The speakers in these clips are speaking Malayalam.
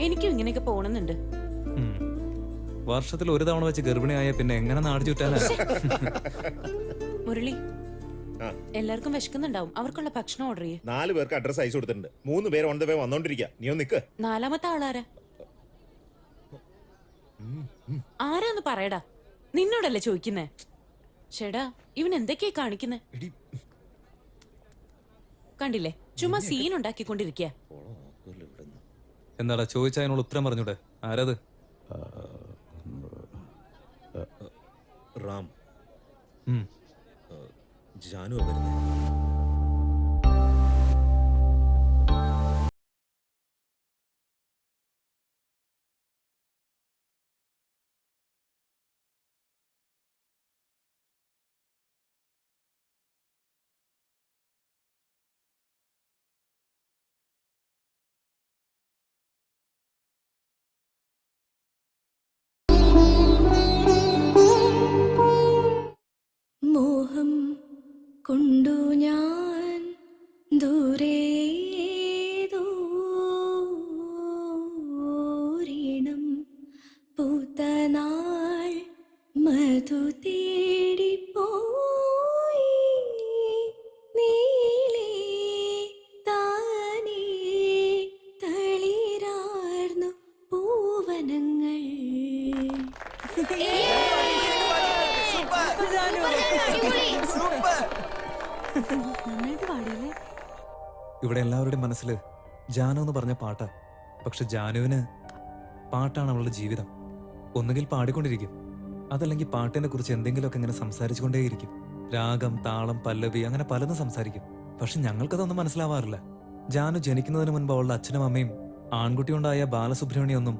എനിക്കും ഇങ്ങനെയൊക്കെ പോണെന്നുണ്ട്. വർഷത്തിൽ ഒരു തവണ വെച്ച് ഗർഭിണിയായ പിന്നെ എങ്ങനെ നാട് ചുറ്റാനാ? മുരളി ആ. എല്ലാവർക്കും വിശക്കുന്നുണ്ടാവും. അവർക്കുള്ള ഭക്ഷണം ഓർഡർ ചെയ്യേ. നാല് പേർക്ക് അഡ്രസ് അയച്ചു കൊടുത്തിട്ടുണ്ട്. മൂന്ന് പേര് ഓൺ ദ വേ വന്നോണ്ടിരിക്കുക നീ ഒന്ന് നിക്ക്. നാലാമത്തെ ആളാരാ? ആരാന്ന് പറയടാ. നിന്നോടല്ലേ ചോദിക്കുന്നേ? ചേടാ ഇവൻ എന്തൊക്കെയാ കാണിക്കുന്നേ? എടി, കണ്ടില്ലേ? ചുമ്മാ സീൻ ഉണ്ടാക്കിക്കൊണ്ടിരിക്കുക. എന്താടാ ചോദിച്ച അതിനോട് ഉത്തരം പറഞ്ഞൂടെ? ആരത്? റാം. ജാനു വരുന്നത് കൊണ്ടു ഞാൻ ഇവിടെ എല്ലാവരുടെയും മനസ്സിൽ ജാനു എന്ന് പറഞ്ഞ പാട്ടാ. പക്ഷെ ജാനുവിന് പാട്ടാണ് അവളുടെ ജീവിതം. ഒന്നുകിൽ പാടിക്കൊണ്ടിരിക്കും. അതല്ലെങ്കിൽ പാട്ടിനെ കുറിച്ച് എന്തെങ്കിലുമൊക്കെ ഇങ്ങനെ സംസാരിച്ചുകൊണ്ടേയിരിക്കും. രാഗം താളം പല്ലവി അങ്ങനെ പലതും സംസാരിക്കും. പക്ഷെ ഞങ്ങൾക്കതൊന്നും മനസ്സിലാവാറില്ല. ജാനു ജനിക്കുന്നതിന് മുൻപ് അവളുടെ അച്ഛനും അമ്മയും ആൺകുട്ടിയുണ്ടായ ബാലസുബ്രഹ്മണ്യൊന്നും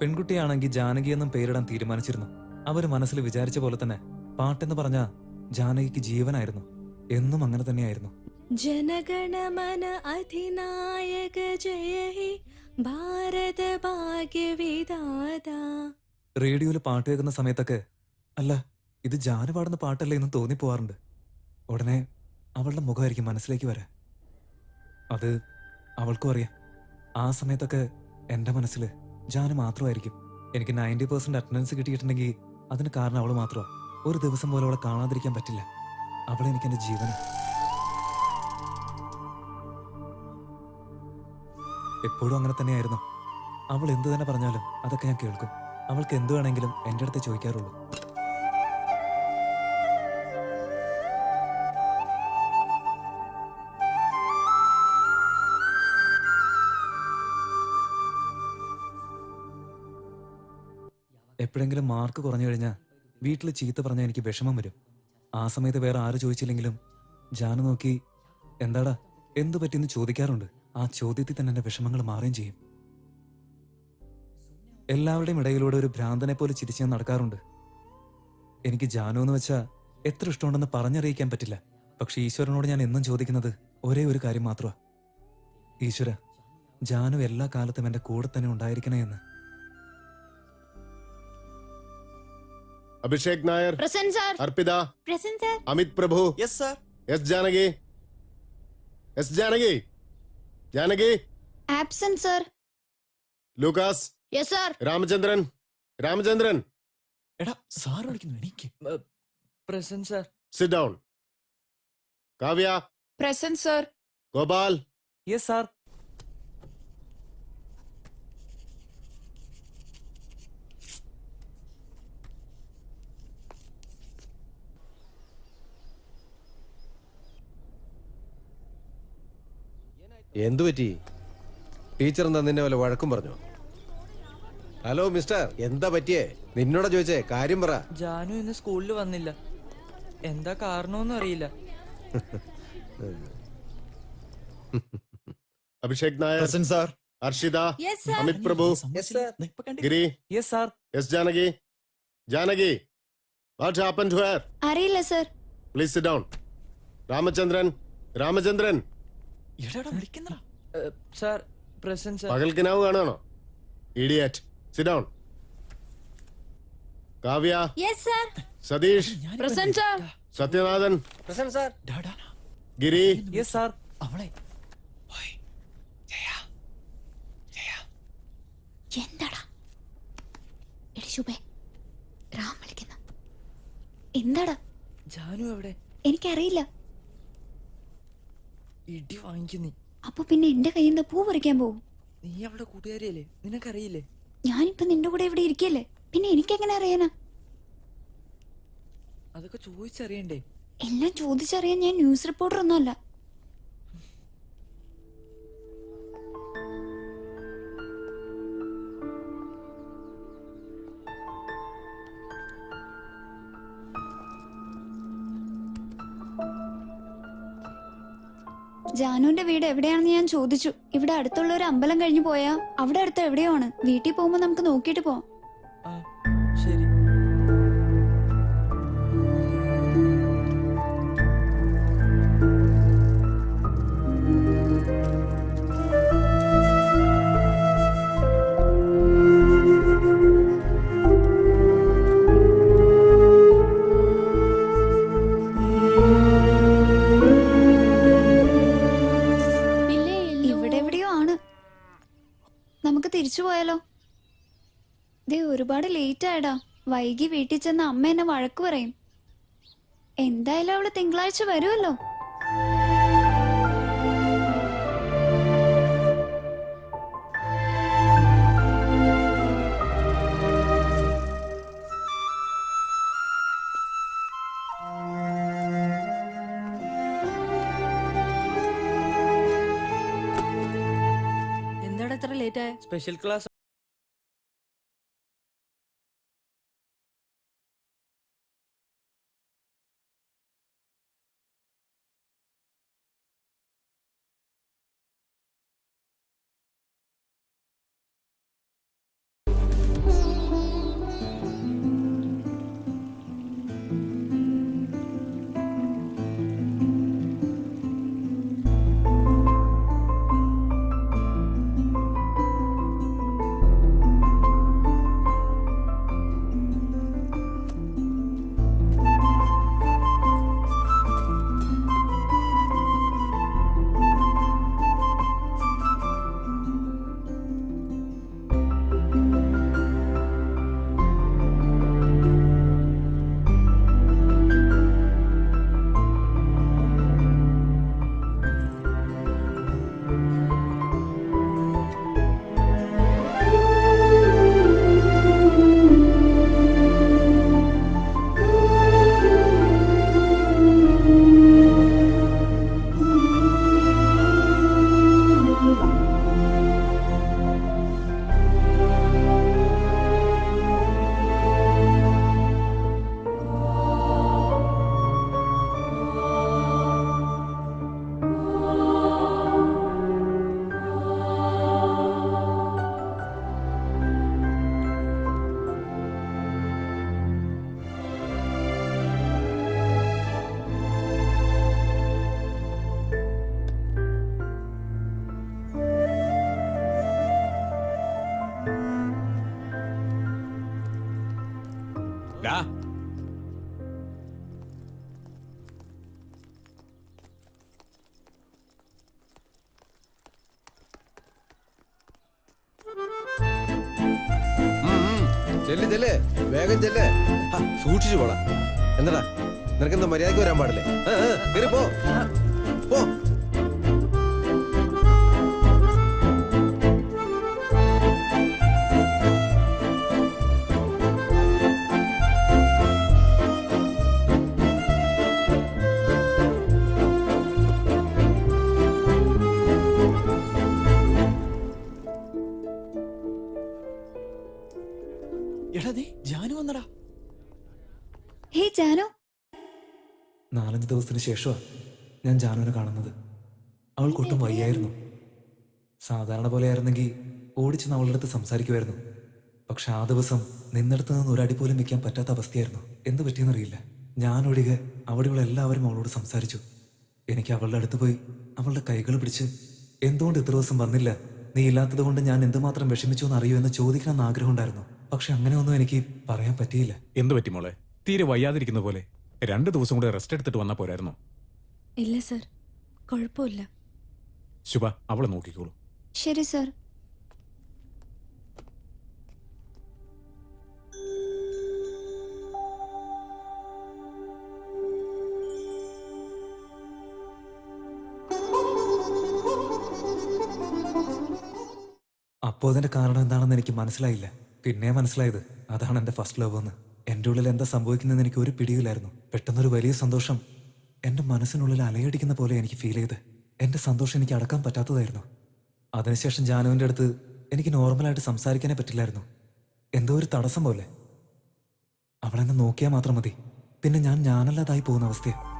പെൺകുട്ടിയാണെങ്കിൽ ജാനകി എന്നും പേരിടാൻ തീരുമാനിച്ചിരുന്നു. അവർ മനസ്സിൽ വിചാരിച്ച പോലെ തന്നെ പാട്ടെന്ന് പറഞ്ഞ ജാനകിക്ക് ജീവനായിരുന്നു. എന്നും അങ്ങനെ തന്നെയായിരുന്നു. ജനഗണമന അധിനായക ജയ ഭാരത ഭാഗ്യവിദാത റേഡിയോയിൽ പാട്ട് കേൾക്കുന്ന സമയത്തൊക്കെ അല്ല ഇത് ജാന പാടുന്ന പാട്ടല്ലേ എന്ന് തോന്നിപ്പോവാറുണ്ട്. ഉടനെ അവളുടെ മുഖമായിരിക്കും മനസ്സിലേക്ക് വരാ. അത് അവൾക്കും അറിയാം. ആ സമയത്തൊക്കെ എന്റെ മനസ്സിൽ ജാന മാത്രമായിരിക്കും. എനിക്ക് നയന്റി പെർസെന്റ് അറ്റൻഡൻസ് കിട്ടിയിട്ടുണ്ടെങ്കിൽ അതിന് കാരണം അവൾ മാത്രമാണ് ഒരു ദിവസം പോലും അവളെ കാണാതിരിക്കാൻ പറ്റില്ല. അവളെ എനിക്ക് എന്റെ ജീവന. എപ്പോഴും അങ്ങനെ തന്നെയായിരുന്നു. അവൾ എന്തു തന്നെ പറഞ്ഞാലും അതൊക്കെ ഞാൻ കേൾക്കും. അവൾക്ക് എന്തു വേണമെങ്കിലും എന്റെ അടുത്ത് ചോദിക്കാറുള്ളൂ. എപ്പോഴെങ്കിലും മാർക്ക് കുറഞ്ഞു കഴിഞ്ഞാൽ വീട്ടിൽ ചീത്ത പറഞ്ഞാൽ എനിക്ക് വിഷമം വരും. ആ സമയത്ത് വേറെ ആര് ചോദിച്ചില്ലെങ്കിലും ജാനു നോക്കി എന്താടാ എന്തു പറ്റിയെന്ന് ചോദിക്കാറുണ്ട്. ആ ചോദ്യത്തിൽ തന്നെ എന്റെ വിഷമങ്ങൾ മാറുകയും ചെയ്യും. എല്ലാവരുടെയും ഇടയിലൂടെ ഒരു ഭ്രാന്തനെ പോലെ ചിരിച്ച് ഞാൻ നടക്കാറുണ്ട്. എനിക്ക് ജാനു എന്ന് വെച്ചാൽ എത്ര ഇഷ്ടമുണ്ടെന്ന് പറഞ്ഞറിയിക്കാൻ പറ്റില്ല. പക്ഷെ ഈശ്വരനോട് ഞാൻ എന്നും ചോദിക്കുന്നത് ഒരേ ഒരു കാര്യം മാത്രമാ. ഈശ്വര ജാനു എല്ലാ കാലത്തും എന്റെ കൂടെ തന്നെ ഉണ്ടായിരിക്കണേ എന്ന്. Abhishek Nair present sir Arpita present sir Amit Prabhu yes sir S Janaki S Janaki Janaki absent sir Lucas yes sir Ramachandran Ramachandran എടാ സാർ വിളിക്കുന്നു എനിക്ക് present sir. Sit down Kavya. Present sir. Gopal. Yes sir എന്തു പറ്റി? ടീച്ചർ എന്താ നിന്നെ വല്ല വഴക്കും പറഞ്ഞു? ഹലോ മിസ്റ്റർ എന്താ പറ്റിയേ? നിന്നോടാ ചോദിച്ചേ കാര്യം പറ. ജാനു ഇന്ന് സ്കൂളിൽ വന്നില്ല. എന്താ കാരണമൊന്നും അറിയില്ല. Abhishek Nair sir. Harshita yes sir Amit Prabhu Giri yes sir S Janaki. Janaki what happen to her അറിയില്ല sir please sit down Ramachandran Ramachandran. വിളിക്കുന്നടാ sir present sir. പകൽക്കിനാവ് കാണുകയാണോ idiot sit down Kavya. Yes sir Satish. Present sir. Sathyanathan. Giri. Yes sir അവളെ. എന്താടാ? എടി ശുഭേ റാം വിളിക്കുന്ന. എന്താടാ? ജാനു എവിടെ? എനിക്കറിയില്ല. ഇടി വാങ്ങിക്കുന്നേ അപ്പൊ പിന്നെ എന്റെ കയ്യിൽ നിന്ന് പൂ പറിക്കാൻ പോവും. നീ അവളുടെ കൂട്ടുകാരിയല്ലേ? നിനക്കറിയില്ലേ? ഞാനിപ്പോ നിന്റെ കൂടെ ഇവിടെ ഇരിക്കല്ലേ? പിന്നെ എനിക്ക് എങ്ങനെ അറിയാനാ? അതൊക്കെ ചോദിച്ചറിയണ്ടേ? എല്ലാം ചോദിച്ചറിയാൻ ഞാൻ ന്യൂസ് റിപ്പോർട്ടർ ഒന്നുമല്ല. ജാനുവിന്റെ വീട് എവിടെയാണെന്ന് ഞാൻ ചോദിച്ചു. ഇവിടെ അടുത്തുള്ള ഒരു അമ്പലം കഴിഞ്ഞു പോയാ അവിടെ അടുത്ത് എവിടെയാണ് വീട്ടിൽ പോകുമ്പോ നമുക്ക് നോക്കിയിട്ട് പോവാം. നമുക്ക് തിരിച്ചു പോയാലോ? ദേ ഒരുപാട് ലേറ്റ് ആയടാ. വൈകി വീട്ടിൽ ചെന്ന് അമ്മ എന്നെ വഴക്ക് പറയും. എന്തായാലും അവൾ തിങ്കളാഴ്ച വരുമല്ലോ. എന്താണ് ഇത്ര ലേറ്റ് ആയ ചെല്ല് ചെല്ല്. വേഗം ചെല്ല്. സൂക്ഷിച്ചു പോടാ. എന്നടാ നിനക്കെന്താ മര്യാദയ്ക്ക് വരാൻ പാടില്ലേ? ആ, പോ. പോ. ഹേ ജാനു. നാലഞ്ച് ദിവസത്തിന് ശേഷമാണ് ഞാൻ ജാനുവിനെ കാണുന്നത്. അവൾ കൊട്ടും വയ്യായിരുന്നു. സാധാരണ പോലെ ആയിരുന്നെങ്കിൽ ഓടിച്ചെന്ന് അവളുടെ അടുത്ത് സംസാരിക്കുമായിരുന്നു പക്ഷെ ആ ദിവസം നിന്നിടത്ത് നിന്ന് ഒരടി പോലും വെക്കാൻ പറ്റാത്ത അവസ്ഥയായിരുന്നു. എന്ത് പറ്റിയെന്നറിയില്ല. ഞാനൊഴികെ അവിടെയുള്ള എല്ലാവരും അവളോട് സംസാരിച്ചു. എനിക്ക് അവളുടെ അടുത്ത് പോയി അവളുടെ കൈകൾ പിടിച്ച് എന്തുകൊണ്ട് ഇത്ര ദിവസം വന്നില്ല? നീ ഇല്ലാത്തത് കൊണ്ട് ഞാൻ എന്തുമാത്രം വിഷമിച്ചു എന്ന് അറിയൂ എന്ന് ചോദിക്കണമെന്ന് ആഗ്രഹമുണ്ടായിരുന്നു. പക്ഷെ അങ്ങനെയൊന്നും എനിക്ക് പറയാൻ പറ്റിയില്ല. എന്ത് പറ്റി മോളെ? തീരെ വയ്യാതിരിക്കുന്ന പോലെ രണ്ട് ദിവസം കൂടെ റെസ്റ്റ് എടുത്തിട്ട് വന്നാൽ പോരായിരുന്നു? ഇല്ല സർ കുഴപ്പമില്ല. ശുഭ അവളെ നോക്കിക്കോളൂ. ശരി സർ അപ്പോ അതിന്റെ കാരണം എന്താണെന്ന് എനിക്ക് മനസ്സിലായില്ല. പിന്നെ മനസ്സിലായത്. അതാണ് എന്റെ ഫസ്റ്റ് ലവ് എന്ന്. എന്റെ ഉള്ളിൽ എന്താ സംഭവിക്കുന്നതെന്ന് എനിക്ക് ഒരു പിടിയില്ലായിരുന്നു. പെട്ടെന്നൊരു വലിയ സന്തോഷം. എന്റെ മനസ്സിനുള്ളിൽ അലയടിക്കുന്ന പോലെ എനിക്ക് ഫീൽ ചെയ്ത്. എന്റെ സന്തോഷം എനിക്ക് അടക്കാൻ പറ്റാത്തതായിരുന്നു. അതിനുശേഷം ജാനുവിന്റെ അടുത്ത് എനിക്ക് നോർമലായിട്ട് സംസാരിക്കാനേ പറ്റില്ലായിരുന്നു. എന്തോ ഒരു തടസ്സം പോലെ. അവളെന്നെ നോക്കിയാൽ മാത്രം മതി. പിന്നെ ഞാൻ ഞാനല്ലാതായി പോകുന്ന അവസ്ഥയാണ്